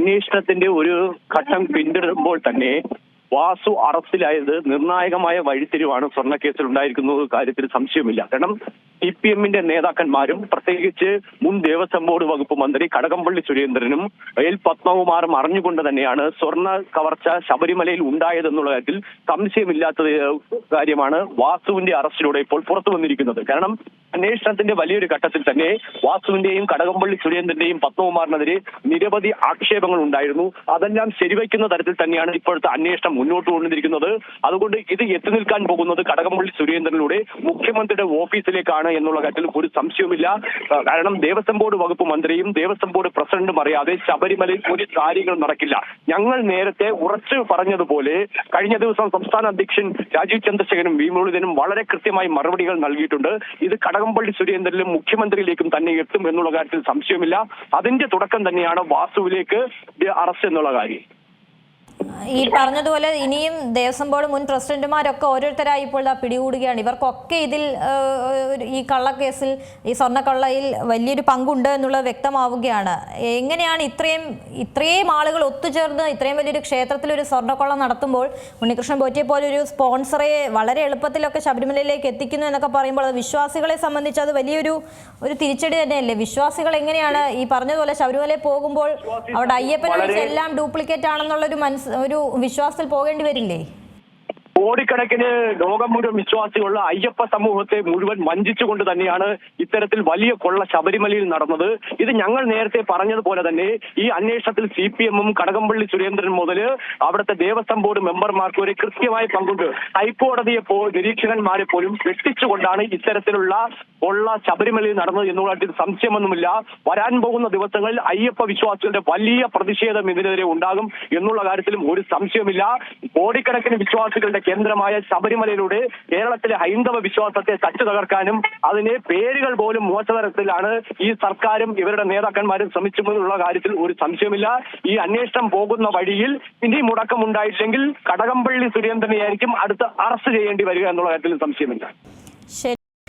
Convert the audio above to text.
അന്വേഷണത്തിന്റെ ഒരു ഘട്ടം പിന്തുടരുമ്പോൾ തന്നെ വാസു അറസ്റ്റിലായത് നിർണായകമായ വഴിത്തിരിവാണ് സ്വർണക്കേസിൽ ഉണ്ടായിരിക്കുന്നത് കാര്യത്തിൽ സംശയമില്ല. കാരണം സി പി എമ്മിന്റെ നേതാക്കന്മാരും പ്രത്യേകിച്ച് മുൻ ദേവസ്വം ബോർഡ് വകുപ്പ് മന്ത്രി കടകംപള്ളി സുരേന്ദ്രനും എൽ പത്മകുമാറും അറിഞ്ഞുകൊണ്ട് തന്നെയാണ് സ്വർണ കവർച്ച ശബരിമലയിൽ ഉണ്ടായതെന്നുള്ള കാര്യത്തിൽ സംശയമില്ലാത്ത കാര്യമാണ് വാസുവിന്റെ അറസ്റ്റിലൂടെ ഇപ്പോൾ പുറത്തു വന്നിരിക്കുന്നത്. കാരണം അന്വേഷണത്തിന്റെ വലിയൊരു ഘട്ടത്തിൽ തന്നെ വാസുവിന്റെയും കടകംപള്ളി സുരേന്ദ്രന്റെയും പത്മകുമാറിനെതിരെ നിരവധി ആക്ഷേപങ്ങൾ ഉണ്ടായിരുന്നു. അതെല്ലാം ശരിവയ്ക്കുന്ന തരത്തിൽ തന്നെയാണ് ഇപ്പോഴത്തെ അന്വേഷണം മുന്നോട്ട് കൊണ്ടിരിക്കുന്നത് അതുകൊണ്ട് ഇത് എത്തി നിൽക്കാൻ പോകുന്നത് കടകംപള്ളി സുരേന്ദ്രനിലൂടെ മുഖ്യമന്ത്രിയുടെ ഓഫീസിലേക്കാണ് എന്നുള്ള കാര്യത്തിൽ ഒരു സംശയവുമില്ല. കാരണം ദേവസ്വം ബോർഡ് വകുപ്പ് മന്ത്രിയും ദേവസ്വം ബോർഡ് പ്രസിഡന്റും അറിയാതെ ശബരിമലയിൽ ഒരു കാര്യങ്ങൾ നടക്കില്ല. ഞങ്ങൾ നേരത്തെ ഉറച്ചു പറഞ്ഞതുപോലെ കഴിഞ്ഞ ദിവസം സംസ്ഥാന അധ്യക്ഷൻ രാജീവ് ചന്ദ്രശേഖരനും വി മുരളീധരനും വളരെ കൃത്യമായി മറുപടികൾ നൽകിയിട്ടുണ്ട്. ഇത് കടകംപള്ളി സുരേന്ദ്രനിലും മുഖ്യമന്ത്രിയിലേക്കും തന്നെ എത്തും എന്നുള്ള കാര്യത്തിൽ സംശയമില്ല അതിന്റെ തുടക്കം തന്നെയാണ് വാസുവിലേക്ക് അറസ്റ്റ് എന്നുള്ള കാര്യം. ഈ പറഞ്ഞതുപോലെ ഇനിയും ദേവസ്വം ബോർഡ് മുൻ പ്രസിഡന്റുമാരൊക്കെ ഓരോരുത്തരായി ഇപ്പോൾ പിടികൂടുകയാണ്. ഇവർക്കൊക്കെ ഇതിൽ ഈ കള്ളക്കേസിൽ ഈ സ്വർണക്കള്ളയിൽ വലിയൊരു പങ്കുണ്ട് എന്നുള്ളത് വ്യക്തമാവുകയാണ്. എങ്ങനെയാണ് ഇത്രയും ഇത്രയും ആളുകൾ ഒത്തുചേർന്ന് ഇത്രയും വലിയൊരു ക്ഷേത്രത്തിൽ ഒരു സ്വർണക്കൊള്ള നടത്തുമ്പോൾ ഉണ്ണികൃഷ്ണൻ പോറ്റിയെ പോലെ ഒരു സ്പോൺസറെ വളരെ എളുപ്പത്തിലൊക്കെ ശബരിമലയിലേക്ക് എത്തിക്കുന്നു എന്നൊക്കെ പറയുമ്പോൾ അത് വിശ്വാസികളെ സംബന്ധിച്ച് അത് വലിയൊരു ഒരു തിരിച്ചടി തന്നെയല്ലേ? വിശ്വാസികൾ എങ്ങനെയാണ് ഈ പറഞ്ഞതുപോലെ ശബരിമലയിൽ പോകുമ്പോൾ അവിടെ അയ്യപ്പനെ എല്ലാം ഡ്യൂപ്ലിക്കേറ്റ് ആണെന്നുള്ളൊരു മനസ്സ് ഒരു വിശ്വാസത്തിൽ പോകേണ്ടി വരില്ലേ? കോടിക്കണക്കിന് ലോകം മുഴുവൻ വിശ്വാസികളുള്ള അയ്യപ്പ സമൂഹത്തെ മുഴുവൻ വഞ്ചിച്ചുകൊണ്ട് തന്നെയാണ് ഇത്തരത്തിൽ വലിയ കൊള്ള ശബരിമലയിൽ നടന്നത്. ഇത് ഞങ്ങൾ നേരത്തെ പറഞ്ഞതുപോലെ തന്നെ ഈ അന്വേഷണത്തിൽ സി പി എമ്മും കടകംപള്ളി സുരേന്ദ്രൻ മുതൽ അവിടുത്തെ ദേവസ്വം ബോർഡ് മെമ്പർമാർക്ക് ഒരു കൃത്യമായ പങ്കുണ്ട്. ഹൈക്കോടതിയെ പോ നിരീക്ഷകന്മാരെ പോലും വെട്ടിച്ചുകൊണ്ടാണ് ഇത്തരത്തിലുള്ള കൊള്ള ശബരിമലയിൽ നടന്നത് എന്നുള്ള സംശയമൊന്നുമില്ല. വരാൻ പോകുന്ന ദിവസങ്ങളിൽ അയ്യപ്പ വിശ്വാസികളുടെ വലിയ പ്രതിഷേധം ഇതിനെതിരെ ഉണ്ടാകും എന്നുള്ള കാര്യത്തിലും ഒരു സംശയമില്ല കോടിക്കണക്കിന് വിശ്വാസികളുടെ കേന്ദ്രമായ ശബരിമലയിലൂടെ കേരളത്തിലെ ഹൈന്ദവ വിശ്വാസത്തെ തച്ചു തകർക്കാനും അതിനെ പേരുകൾ പോലും മോശതരത്തിലാണ് ഈ സർക്കാരും ഇവരുടെ നേതാക്കന്മാരും ശ്രമിച്ചുമെന്നുള്ള കാര്യത്തിൽ ഒരു സംശയമില്ല ഈ അന്വേഷണം പോകുന്ന വഴിയിൽ ഇനി മുടക്കമുണ്ടായില്ലെങ്കിൽ കടകംപള്ളി സുരേന്ദ്രനെയായിരിക്കും അടുത്ത് അറസ്റ്റ് ചെയ്യേണ്ടി വരിക എന്നുള്ള കാര്യത്തിൽ സംശയമില്ല.